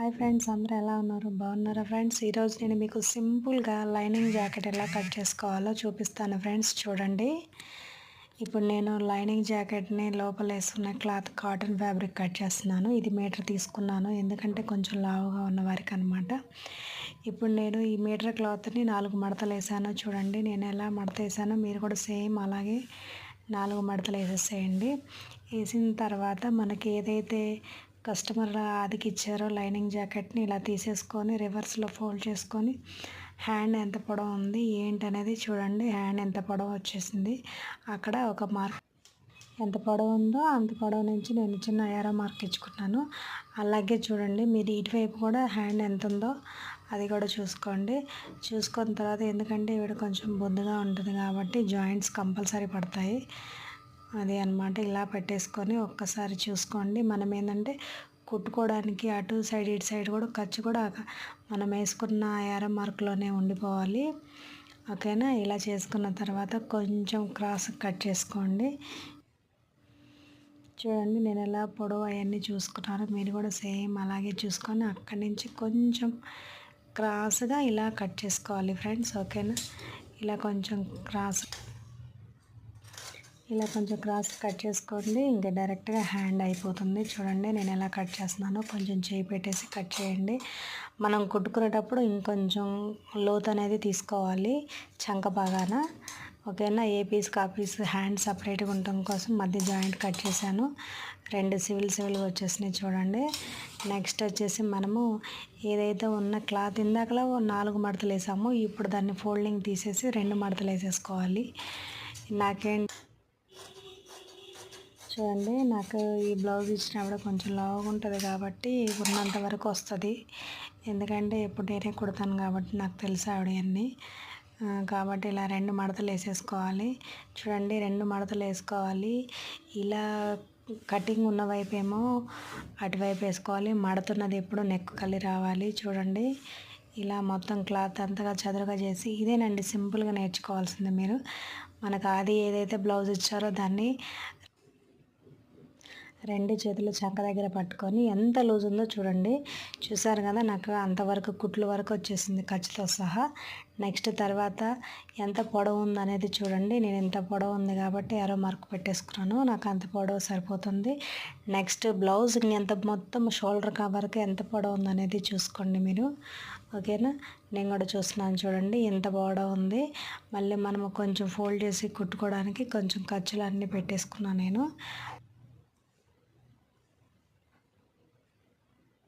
Hi friends అందరూ ఎలా ఉన్నారు? బాగున్నారా ఫ్రెండ్స్? ఈరోజు నేను మీకు సింపుల్గా లైనింగ్ జాకెట్ ఎలా కట్ చేసుకోవాలో చూపిస్తాను ఫ్రెండ్స్ చూడండి. ఇప్పుడు నేను లైనింగ్ జాకెట్ని లోపల వేసుకున్న క్లాత్ కాటన్ ఫ్యాబ్రిక్ కట్ చేస్తున్నాను. ఇది మీటర్ తీసుకున్నాను ఎందుకంటే కొంచెం లావుగా ఉన్న వారికి అనమాట ఇప్పుడు నేను ఈ మీటర్ క్లాత్ని నాలుగు మడతలు వేసాను చూడండి. నేను ఎలా మడత వేసానో మీరు కూడా సేమ్ అలాగే నాలుగు మడతలు వేసేసేయండి. వేసిన తర్వాత మనకి ఏదైతే కస్టమర్ అదికి ఇచ్చారో లైనింగ్ జాకెట్ని ఇలా తీసేసుకొని రివర్స్లో ఫోల్డ్ చేసుకొని హ్యాండ్ ఎంత పొడవు ఉంది ఏంటి అనేది చూడండి. హ్యాండ్ ఎంత పొడవు వచ్చేసింది. అక్కడ ఒక మార్క్ ఎంత పొడవు ఉందో అంత పొడవు నుంచి నేను చిన్న ఏరో మార్క్ ఇచ్చుకున్నాను. అలాగే చూడండి మీరు ఇటువైపు కూడా హ్యాండ్ ఎంత ఉందో అది కూడా చూసుకోండి. చూసుకున్న తర్వాత ఎందుకంటే ఇవిడ కొంచెం బొద్దుగా ఉంటుంది కాబట్టి జాయింట్స్ కంపల్సరీ పడతాయి. అది అనమాట ఇలా పెట్టేసుకొని ఒక్కసారి చూసుకోండి. మనం ఏంటంటే కుట్టుకోవడానికి అటు సైడ్ ఇటు సైడ్ కూడా ఖర్చు కూడా మనం వేసుకున్న యారం మార్క్లోనే ఉండిపోవాలి. ఓకేనా? ఇలా చేసుకున్న తర్వాత కొంచెం క్రాస్ కట్ చేసుకోండి. చూడండి నేను ఎలా పొడవు అవన్నీ చూసుకున్నాను మీరు కూడా సేమ్ అలాగే చూసుకొని అక్కడి నుంచి కొంచెం క్రాస్గా ఇలా కట్ చేసుకోవాలి ఫ్రెండ్స్. ఓకేనా? ఇలా కొంచెం క్రాస్ ఇలా కొంచెం క్రాస్ కట్ చేసుకోండి. ఇంకా డైరెక్ట్గా హ్యాండ్ అయిపోతుంది. చూడండి నేను ఎలా కట్ చేస్తున్నానో కొంచెం చేయి పెట్టేసి కట్ చేయండి. మనం కుట్టుకునేటప్పుడు ఇంకొంచెం లోత్ అనేది తీసుకోవాలి చంక బాగాన ఓకేనా? ఏ పీస్ కా పీస్ హ్యాండ్ సపరేట్గా ఉండటం కోసం మధ్య జాయింట్ కట్ చేశాను. రెండు సివిల్ సివిల్గా వచ్చేసినాయి చూడండి. నెక్స్ట్ వచ్చేసి మనము ఏదైతే ఉన్న క్లాత్ ఇందాకలో నాలుగు మడతలు వేసాము ఇప్పుడు దాన్ని ఫోల్డింగ్ తీసేసి రెండు మడతలు వేసేసుకోవాలి నాకేంటి చూడండి నాకు ఈ బ్లౌజ్ ఇచ్చినప్పుడు కొంచెం లావుగా ఉంటుంది కాబట్టి ఉన్నంత వరకు వస్తుంది. ఎందుకంటే ఎప్పుడు నేనే కుడతాను కాబట్టి నాకు తెలుసు ఆవిడవన్నీ కాబట్టి ఇలా రెండు మడతలు వేసేసుకోవాలి. చూడండి రెండు మడతలు వేసుకోవాలి. ఇలా కటింగ్ ఉన్న వైపు ఏమో అటువైపు వేసుకోవాలి. మడుతున్నది ఎప్పుడు నెక్ కలి రావాలి. చూడండి ఇలా మొత్తం క్లాత్ అంతగా చదురుగా చేసి ఇదేనండి సింపుల్గా నేర్చుకోవాల్సింది మీరు. మనకు అది ఏదైతే బ్లౌజ్ ఇచ్చారో దాన్ని రెండు చేతులు చంక దగ్గర పట్టుకొని ఎంత లూజ్ ఉందో చూడండి. చూసారు కదా నాకు అంతవరకు కుట్లు వరకు వచ్చేసింది ఖర్చుతో సహా. నెక్స్ట్ తర్వాత ఎంత పొడవు ఉంది అనేది చూడండి. నేను ఎంత పొడవు ఉంది కాబట్టి ఎరో మార్క్ పెట్టేసుకున్నాను. నాకు అంత పొడవు సరిపోతుంది. నెక్స్ట్ బ్లౌజ్ ఎంత మొత్తం షోల్డర్ కవర్కి ఎంత పొడవు ఉంది అనేది చూసుకోండి మీరు. ఓకేనా? నేను కూడా చూస్తున్నాను చూడండి. ఎంత పొడవు ఉంది. మళ్ళీ మనము కొంచెం ఫోల్డ్ చేసి కుట్టుకోవడానికి కొంచెం ఖర్చులు అన్నీ పెట్టేసుకున్నాను నేను.